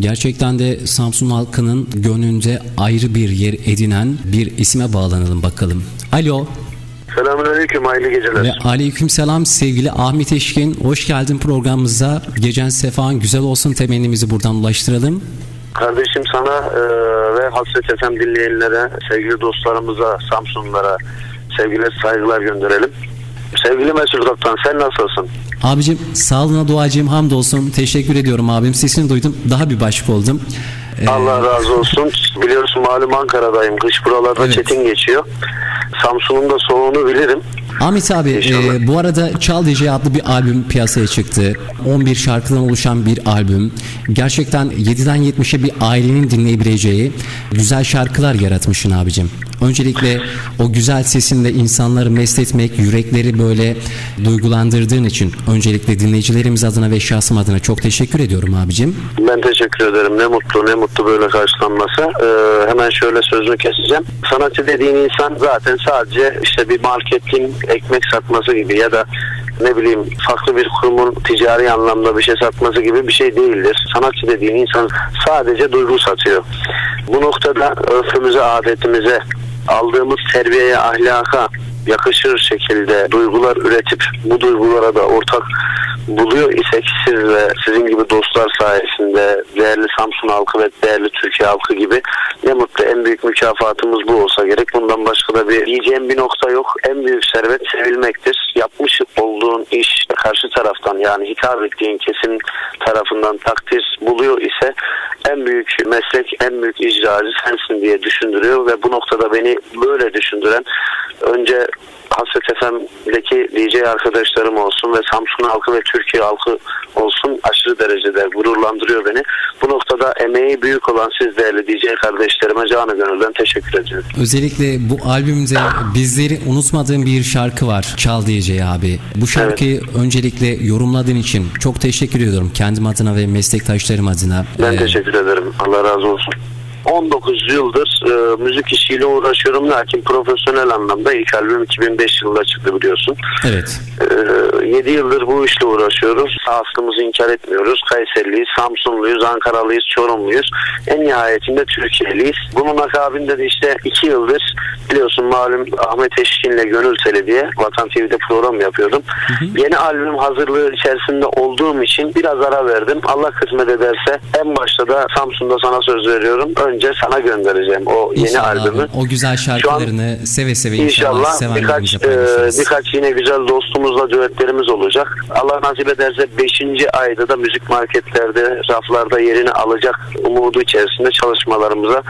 Gerçekten de Samsun halkının gönlünde ayrı bir yer edinen bir isme bağlanalım bakalım. Alo Selamünaleyküm, hayırlı geceler. ve aleyküm selam sevgili Ahmet Eşkin. Hoş geldin programımıza. Gecen sefan güzel olsun temennimizi buradan ulaştıralım. Kardeşim sana e, ve Hasret FM dinleyenlere, sevgili dostlarımıza, Samsunlara sevgiler, saygılar gönderelim. Sevgili Mesut Kaptan sen nasılsın? Abicim sağlığına duacıyım hamdolsun. Teşekkür ediyorum abim. Sesini duydum. Daha bir başka oldum. Ee, Allah razı olsun. Biliyorsun malum Ankara'dayım. Kış buralarda Evet. çetin geçiyor. Samsun'un da soğuğunu bilirim. Ahmet abi İnşallah. e, bu arada Çal DJ adlı bir albüm piyasaya çıktı. 11 şarkıdan oluşan bir albüm. Gerçekten 7'den 70'e bir ailenin dinleyebileceği güzel şarkılar yaratmışsın abicim. Öncelikle o güzel sesinle insanları mest etmek, yürekleri böyle duygulandırdığın için öncelikle dinleyicilerimiz adına ve şahsım adına çok teşekkür ediyorum abicim. Ben teşekkür ederim. Ne mutlu ne mutlu böyle karşılanması. Ee, hemen şöyle sözünü keseceğim. Sanatçı dediğin insan zaten sadece işte bir marketin ekmek satması gibi ya da ne bileyim farklı bir kurumun ticari anlamda bir şey satması gibi bir şey değildir. Sanatçı dediğin insan sadece duygu satıyor. Bu noktada örfümüze, adetimize, aldığımız terbiyeye, ahlaka yakışır şekilde duygular üretip bu duygulara da ortak buluyor isek siz ve sizin gibi dostlar sayesinde değerli Samsun halkı ve değerli Türkiye halkı gibi ne mutlu en büyük mükafatımız bu olsa gerek. Bundan başka da bir diyeceğim bir nokta yok. En büyük servet sevilmektir. Yapmış olduğun iş karşı taraftan yani hitap ettiğin kesim tarafından takdir buluyor ise en büyük meslek, en büyük icracı sensin diye düşündürüyor ve bu noktada beni böyle düşündüren önce Hasret FM'deki DJ arkadaşlarım olsun ve Samsun halkı ve Türkiye halkı olsun aşırı derecede gururlandırıyor beni. Bu noktada emeği büyük olan siz değerli DJ kardeşlerime canı gönülden teşekkür ediyorum. Özellikle bu albümde bizleri unutmadığım bir şarkı var. Çal DJ abi. Bu şarkıyı öncelikle yorumladığın için çok teşekkür ediyorum. Kendim adına ve meslektaşlarım adına. Ben Ee, teşekkür ederim. Allah razı olsun. 19 yıldır e, müzik işiyle uğraşıyorum lakin profesyonel anlamda ilk albüm 2005 yılında çıktı biliyorsun. Evet. Ee, 7 yıldır bu işle uğraşıyoruz. Aslımızı inkar etmiyoruz. Kayseriliyiz, Samsunluyuz, Ankaralıyız, Çorumluyuz. En nihayetinde Türkiye'liyiz. Bunun akabinde de işte 2 yıldır biliyorsun malum Ahmet Eşkin'le Gönül Teli diye Vatan TV'de program yapıyordum. Yeni albüm hazırlığı içerisinde olduğum için biraz ara verdim. Allah kısmet ederse en başta da Samsun'da sana söz veriyorum. Önce sana göndereceğim o yeni İnşallah albümü. abi. O güzel şarkılarını seve seve inşallah, İnşallah birkaç e, birkaç yine güzel dostumuzla düetlerimiz olacak. Allah nasip ederse 5. ayda da müzik marketlerde, raflarda yerini alacak umudu içerisinde çalışmalarımıza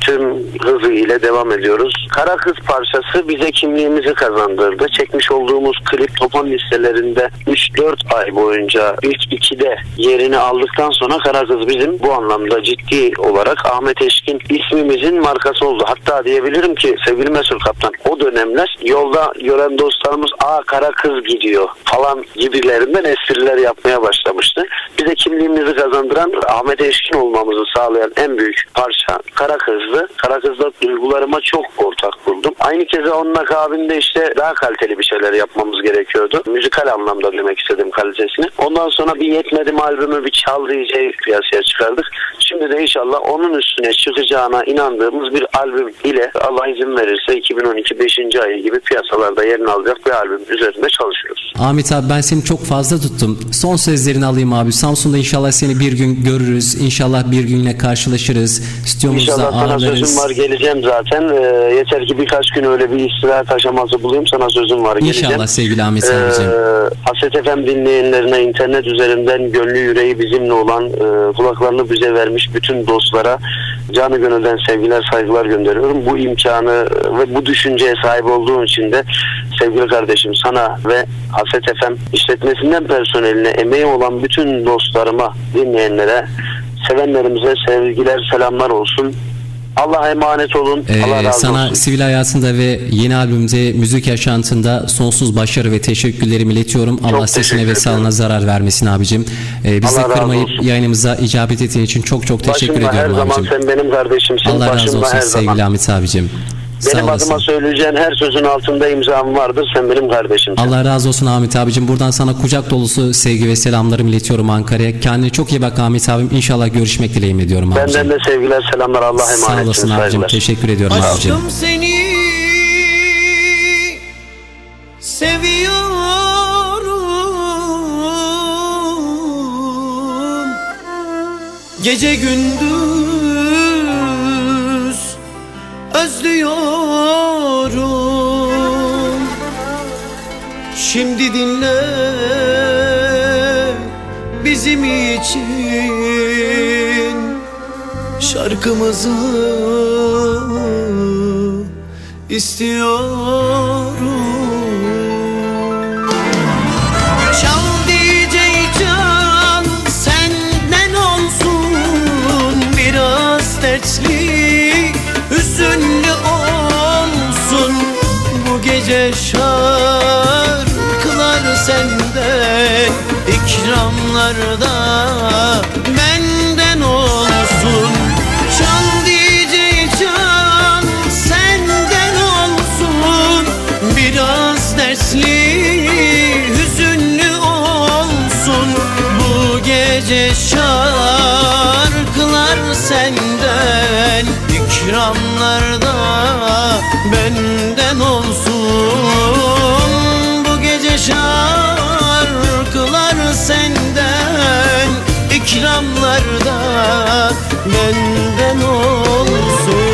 tüm hızı ile devam ediyoruz. Kara Kız parçası bize kimliğimizi kazandırdı. Çekmiş olduğumuz klip topan listelerinde 3-4 ay boyunca ilk ikide yerini aldıktan sonra Kara Kız bizim bu anlamda ciddi olarak Ahmet Eşkin ismimizin markası oldu. Hatta diyebilirim ki sevgili Mesut Kaptan o dönemler yolda gören dostlarımız aa kara kız gidiyor falan gibilerinden espriler yapmaya başlamıştı. Bize kimliğimizi kazandıran Ahmet Eşkin olmamızı sağlayan en büyük parça Kara Kız'dı. Kara Kız'da duygularıma çok ortak buldum. Aynı keza onun akabinde işte daha kaliteli bir şeyler yapmamız gerekiyordu. Müzikal anlamda demek istedim kalitesini. Ondan sonra bir yetmedim albümü bir çal DJ piyasaya çıkardık. Şimdi de inşallah onun üstüne çıkacağına inandığımız bir albüm ile Allah izin verirse 2012 5. ayı gibi piyasalarda yerini alacak bir albüm üzerinde çalışıyoruz. Ahmet abi ben seni çok fazla tuttum. Son sözlerini alayım abi. Samsun'da inşallah seni bir gün görürüz. İnşallah bir günle karşılaşırız. Stüdyomuzda İnşallah sana ağırlarız. sözüm var geleceğim zaten. Ee, yeter ki birkaç gün öyle bir istirahat aşaması bulayım sana sözüm var geleceğim. İnşallah sevgili Ahmet Ee, abicim. Haset FM dinleyenlerine internet üzerinden gönlü yüreği bizimle olan e, kulaklarını bize vermiş bütün dostlara canı gönülden sevgiler saygılar gönderiyorum. Bu imkanı ve bu düşünceye sahip olduğun için de sevgili kardeşim sana ve Haset FM işletmesinden personeline emeği olan bütün dostlarıma dinleyenlere sevenlerimize sevgiler selamlar olsun. Allah'a emanet olun. Ee, Allah razı sana olsun. sivil hayatında ve yeni albümde müzik yaşantında sonsuz başarı ve teşekkürlerimi iletiyorum. Allah sesine ve sağlığına zarar vermesin abicim. Ee, bizi Allah kırmayıp yayınımıza icabet ettiğin için çok çok teşekkür Başımda her ediyorum zaman abicim. sen benim kardeşimsin. Allah razı Başımda olsun her sevgili zaman. Ahmet abicim. Sağ Benim adıma söyleyeceğin her sözün altında imzam vardır. Sen benim kardeşimsin. Allah razı olsun Ahmet abicim. Buradan sana kucak dolusu sevgi ve selamlarımı iletiyorum Ankara'ya. Kendine çok iyi bak Ahmet abim. İnşallah görüşmek dileğiyle diyorum abicim. Benden de sevgiler selamlar. Allah'a Sağ emanetsin. olasın abicim. Saygılar. Teşekkür ediyorum abicim. Aşkım seni seviyorum Gece gündüz Şimdi dinle bizim için şarkımızı istiyorum. Çal DJ Can senden olsun biraz dertli şarkılar senden ikramlarda benden olsun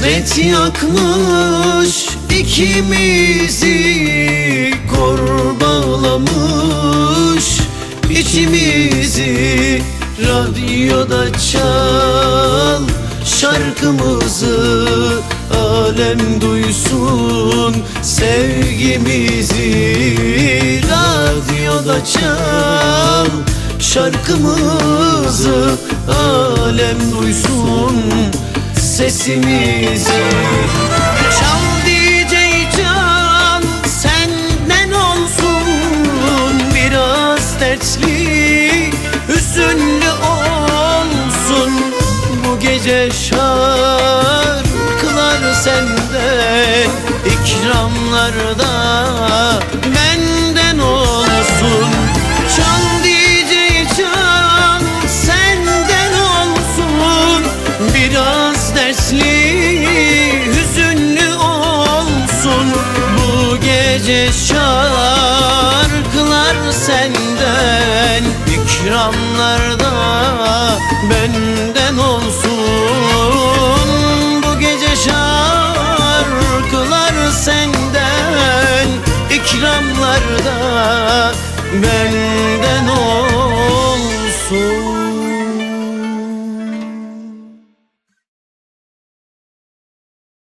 Hasret yakmış ikimizi Kor bağlamış. İçimizi Radyoda çal şarkımızı Alem duysun. Sevgimizi Radyoda çal şarkımızı Alem duysun sesimizi. Çal DJ Can senden olsun Biraz dertli hüzünlü olsun. Bu gece şarkılar senden ikramlarda Dersli hüzünlü olsun. Bu gece şarkılar senden ikramlarda benden olsun. Bu gece şarkılar senden ikramlarda benden